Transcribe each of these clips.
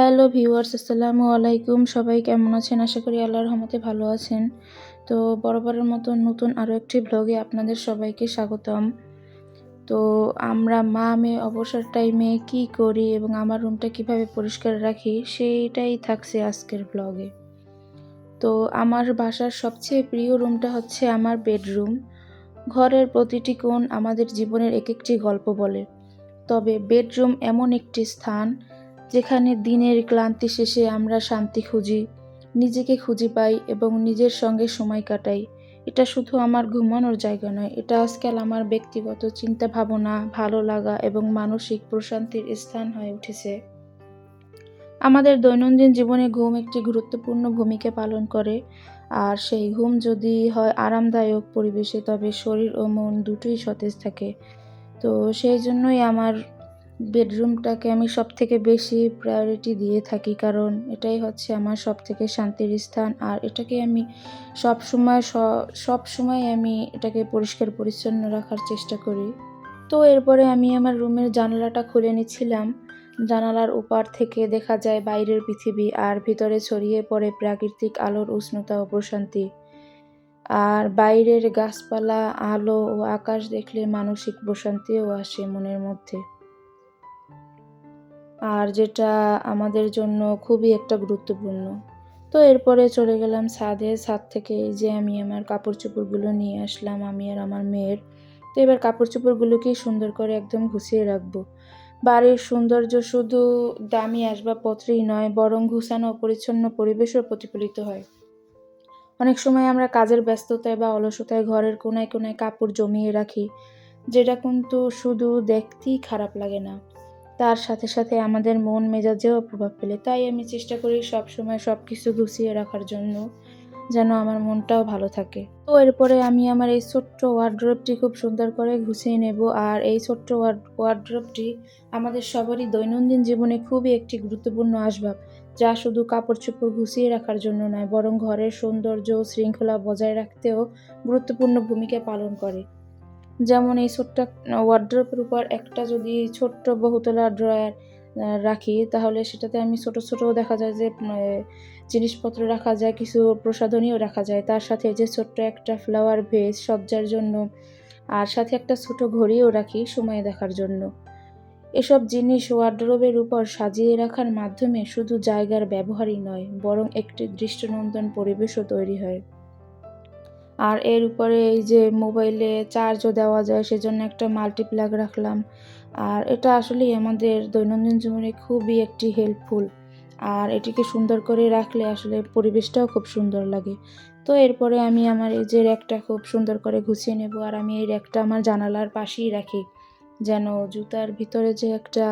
Hello viewers, আসসালামু আলাইকুম। সবাই কেমন আছেন? আশা করি আল্লাহর রহমতে ভালো আছেন। তো বরাবরের মতো নতুন আরও একটি ব্লগে আপনাদের সবাইকে স্বাগতম। তো আমরা মা মেয়ে অবসর টাইমে কি করি এবং আমার রুমটা কীভাবে পরিষ্কার রাখি সেইটাই থাকছে আজকের ব্লগে। তো আমার বাসার সবচেয়ে প্রিয় রুমটা হচ্ছে আমার বেডরুম ঘরের প্রতিটি কোণ আমাদের জীবনের এক একটি গল্প বলে। তবে বেডরুম এমন একটি স্থান যেখানে দিনের ক্লান্তি শেষে আমরা শান্তি খুঁজি, নিজেকে খুঁজে পাই এবং নিজের সঙ্গে সময় কাটাই। এটা শুধু আমার ঘুমানোর জায়গা নয়, এটা আজকাল আমার ব্যক্তিগত চিন্তা ভাবনা ভালো লাগা এবং মানসিক প্রশান্তির স্থান হয়ে উঠেছে। আমাদের দৈনন্দিন জীবনে ঘুম একটি গুরুত্বপূর্ণ ভূমিকা পালন করে, আর সেই ঘুম যদি হয় আরামদায়ক পরিবেশে, তবে শরীর ও মন দুটোই সতেজ থাকে। তো সেই জন্যই আমার বেডরুমটাকে আমি সব থেকে বেশি প্রায়োরিটি দিয়ে থাকি, কারণ এটাই হচ্ছে আমার সব থেকে শান্তির স্থান। আর এটাকে আমি সব সময় সব সময় আমি এটাকে পরিষ্কার পরিচ্ছন্ন রাখার চেষ্টা করি। তো এরপরে আমি আমার রুমের জানালাটা খুলে নিচ্ছিলাম। জানালার ওপার থেকে দেখা যায় বাইরের পৃথিবী আর ভিতরে ছড়িয়ে পড়ে প্রাকৃতিক আলোর উষ্ণতা ও প্রশান্তি। আর বাইরের গাছপালা, আলো ও আকাশ দেখলে মানসিক প্রশান্তিও আসে মনের মধ্যে। আর যেটা আমাদের জন্য খুবই একটা গুরুত্বপূর্ণ। তো এরপরে চলে গেলাম ছাদে। ছাদ থেকে এই যে আমি আমার কাপড় চোপড়গুলো নিয়ে আসলাম, আমি আর আমার মেয়ের। তো এবার কাপড় চোপড়গুলোকেই সুন্দর করে একদম গুছিয়ে রাখব। বাড়ির সৌন্দর্য শুধু দামি আসবাবপত্রেই নয়, বরং ঘুষানো পরিচ্ছন্ন পরিবেশও প্রতিফলিত হয়। অনেক সময় আমরা কাজের ব্যস্ততায় বা অলসতায় ঘরের কোনায় কোনায় কাপড় জমিয়ে রাখি, যেটা কিন্তু শুধু দেখতেই খারাপ লাগে না। তার সাথে সাথে আমাদের মন মেজাজেও প্রভাব ফেলে। তাই আমি চেষ্টা করি সব সময় সব কিছু গুছিয়ে রাখার জন্য যেন আমার মনটাও ভালো থাকে। তো এরপরে আমি আমার এই ছোট্ট ওয়ার্ড্রপটি খুব সুন্দর করে গুছিয়ে নেব আর এই ছোট্ট ওয়ার্ড্রপটি আমাদের সবারই দৈনন্দিন জীবনে খুবই একটি গুরুত্বপূর্ণ আসবাব, যা শুধু কাপড় চোপড় গুছিয়ে রাখার জন্য নয়, বরং ঘরের সৌন্দর্য শৃঙ্খলা বজায় রাখতেও গুরুত্বপূর্ণ ভূমিকা পালন করে। যেমন এই ছোট্ট ওয়ার্ড্রপের উপর একটা যদি ছোট্ট বহুতলা ড্রয়ার রাখি, তাহলে সেটাতে আমি ছোট ছোট দেখা যায় যে জিনিসপত্র রাখা যায়, কিছু প্রসাধনীও রাখা যায়। তার সাথে যে ছোট্ট একটা ফ্লাওয়ার ভেজ সজ্জার জন্য, আর সাথে একটা ছোট ঘড়িও রাখি সময় দেখার জন্য। এসব জিনিস ওয়ার্ড্রোবের উপর সাজিয়ে রাখার মাধ্যমে শুধু জায়গার ব্যবহারই নয়, বরং একটি দৃষ্টিনন্দন পরিবেশও তৈরি হয়। আর এর উপরে এই যে মোবাইলে চার্জও দেওয়া যায়, সেজন্য একটা মাল্টিপ্লাগ রাখলাম। আর এটা আসলেই আমাদের দৈনন্দিন জীবনে খুবই একটি হেল্পফুল আর এটিকে সুন্দর করে রাখলে আসলে পরিবেশটাও খুব সুন্দর লাগে। তো এরপরে আমি আমার এই যে র্যাকটা খুব সুন্দর করে গুছিয়ে নেব, আর আমি এই র্যাকটা আমার জানালার পাশেই রাখি। যেন জুতার ভিতরে যে একটা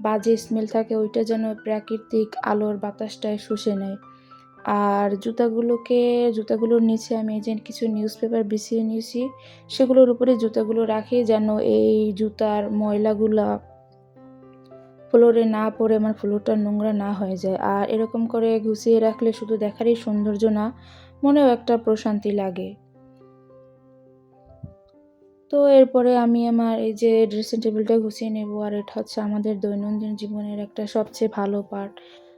বাজে স্মেল থাকে, ওইটা যেন প্রাকৃতিক আলোর বাতাসটায় শুষে নেয়। আর জুতাগুলোকে, জুতাগুলোর নিচে আমি এই যে কিছু নিউজ পেপার বিছিয়ে নিয়েছি, সেগুলোর উপরে জুতাগুলো রাখি যেন এই জুতার ময়লাগুলা ফ্লোরে না পড়ে, আমার ফ্লোরটা নোংরা না হয়ে যায়। আর এরকম করে গুছিয়ে রাখলে শুধু দেখারই সৌন্দর্য না, মনেও একটা প্রশান্তি লাগে। তো এরপরে আমি আমার এই যে ড্রেসিং টেবিলটা গুছিয়ে নেব, আর এটা হচ্ছে আমাদের দৈনন্দিন জীবনের একটা সবচেয়ে ভালো পার্ট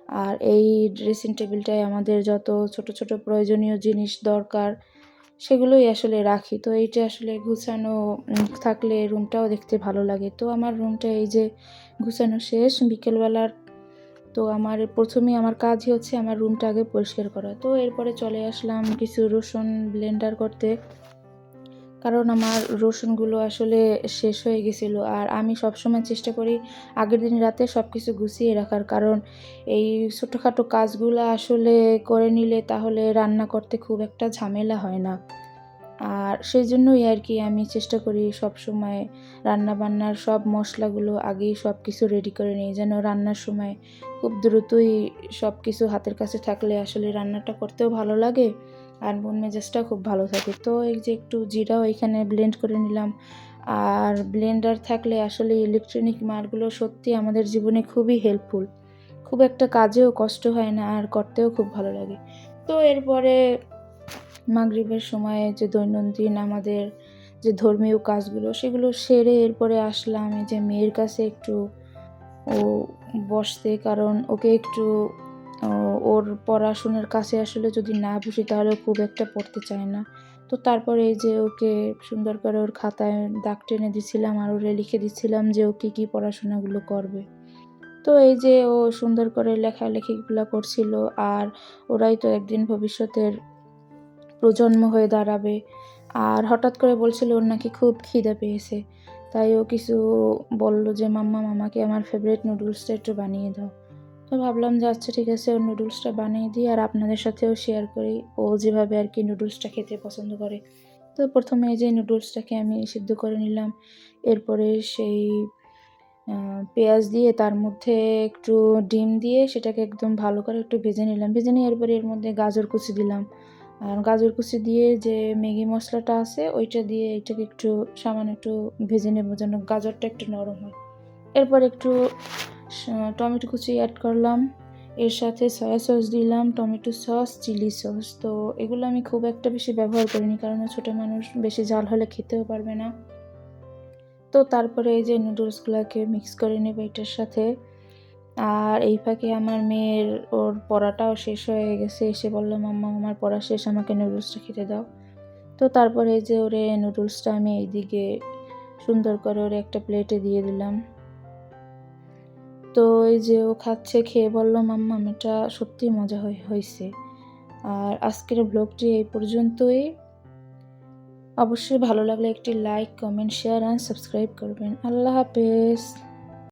আর এই ড্রেসিং টেবিলটায় আমাদের যত ছোট ছোট প্রয়োজনীয় জিনিস দরকার, সেগুলোই আসলে রাখি। তো এইটা আসলে গুছানো থাকলে রুমটাও দেখতে ভালো লাগে। তো আমার রুমটা এই যে গুছানো শেষ বিকেলবেলার, তো আমার প্রথমেই আমার কাজই হচ্ছে আমার রুমটা আগে পরিষ্কার করা। তো এরপরে চলে আসলাম কিছু রসুন ব্লেন্ডার করতে। কারণ আমার রসুনগুলো আসলে শেষ হয়ে গেছিল। আর আমি সবসময় চেষ্টা করি আগের দিন রাতে সব কিছু গুছিয়ে রাখার। কারণ এই ছোটোখাটো কাজগুলো আসলে করে নিলে তাহলে রান্না করতে খুব একটা ঝামেলা হয় না। আর সেই জন্যই আর কি আমি চেষ্টা করি সব সময় রান্না বান্নার সব মশলাগুলো আগেই সব কিছু রেডি করে নিই, যেন রান্নার সময় খুব দ্রুতই সব কিছু হাতের কাছে থাকলে আসলে রান্নাটা করতেও ভালো লাগে। আর মন মেজাজটাও খুব ভালো থাকে। তো এই যে একটু জিরাও এখানে ব্লেন্ড করে নিলাম। আর ব্লেন্ডার থাকলে আসলে ইলেকট্রনিক মালগুলো সত্যি আমাদের জীবনে খুবই হেল্পফুল খুব একটা কাজেও কষ্ট হয় না আর করতেও খুব ভালো লাগে। তো এরপরে মাগরীবের সময়ে যে দৈনন্দিন আমাদের যে ধর্মীয় কাজগুলো, সেগুলো সেরে এরপরে আসলাম। এই যে মেয়ের কাছে একটু ও বসতে, কারণ ওকে একটু ওর পড়াশোনার কাছে আসলে যদি না বসি, তাহলে খুব একটা পড়তে চায় না। তো তারপরে এই যে ওকে সুন্দর করে ওর খাতায় দাগ টেনে দিছিলাম আর ওরে লিখে দিচ্ছিলাম যে ও কী কী পড়াশোনাগুলো করবে। তো এই যে ও সুন্দর করে লেখালেখিগুলো করছিল আর ওরাই তো একদিন ভবিষ্যতের প্রজন্ম হয়ে দাঁড়াবে। আর হঠাৎ করে বলছিল ওর নাকি খুব খিদে পেয়েছে। তাই ও কিছু বলল যে, মাম্মা, মামাকে আমার ফেভারিট নুডলসটা একটু বানিয়ে দাও। তো ভাবলাম যে আচ্ছা ঠিক আছে, ওর নুডলসটা বানিয়ে দিই আর আপনাদের সাথেও শেয়ার করি। ও যেভাবে আর কি নুডলসটা খেতে পছন্দ করে। তো প্রথমে যে নুডলসটাকে আমি সিদ্ধ করে নিলাম। এরপরে সেই পেঁয়াজ দিয়ে তার মধ্যে একটু ডিম দিয়ে সেটাকে একদম ভালো করে একটু ভেজে নিলাম। ভেজে নিয়ে এরপরে এর মধ্যে গাজর কুচি দিলাম। আর গাজর কুচি দিয়ে যে ম্যাগি মশলাটা আছে, ওইটা দিয়ে এটাকে একটু সামান্য একটু ভেজে নেব যেন গাজরটা একটু নরম হয়। এরপর একটু টমেটো কুচি অ্যাড করলাম। এর সাথে সয়া সস দিলাম, টমেটো সস চিলি সস তো এগুলো আমি খুব একটা বেশি ব্যবহার করিনি কারণ ছোটো মানুষ, বেশি ঝাল হলে খেতেও পারবে না। তো তারপরে এই যে নুডলসগুলোকে মিক্স করে নেবে এটার সাথে। আর এই ফাঁকে আমার মেয়ের ওর পড়াটাও শেষ হয়ে গেছে। এসে বলল, মাম্মা, আমার পড়া শেষ, আমাকে নুডলসটা খেতে দাও। তো তারপরে এই যে ওরে নুডলসটা আমি এইদিকে সুন্দর করে ওরে একটা প্লেটে দিয়ে দিলাম। তো ওই যে ও খাচ্ছে, খেয়ে বলল, মাম্মা এটা সত্যি মজা হয়ে হয়েছে আর আজকের ব্লগটি এই পর্যন্তই। অবশ্যই ভালো লাগলে একটি like, comment, share and subscribe করবেন। আল্লাহ হাফেজ।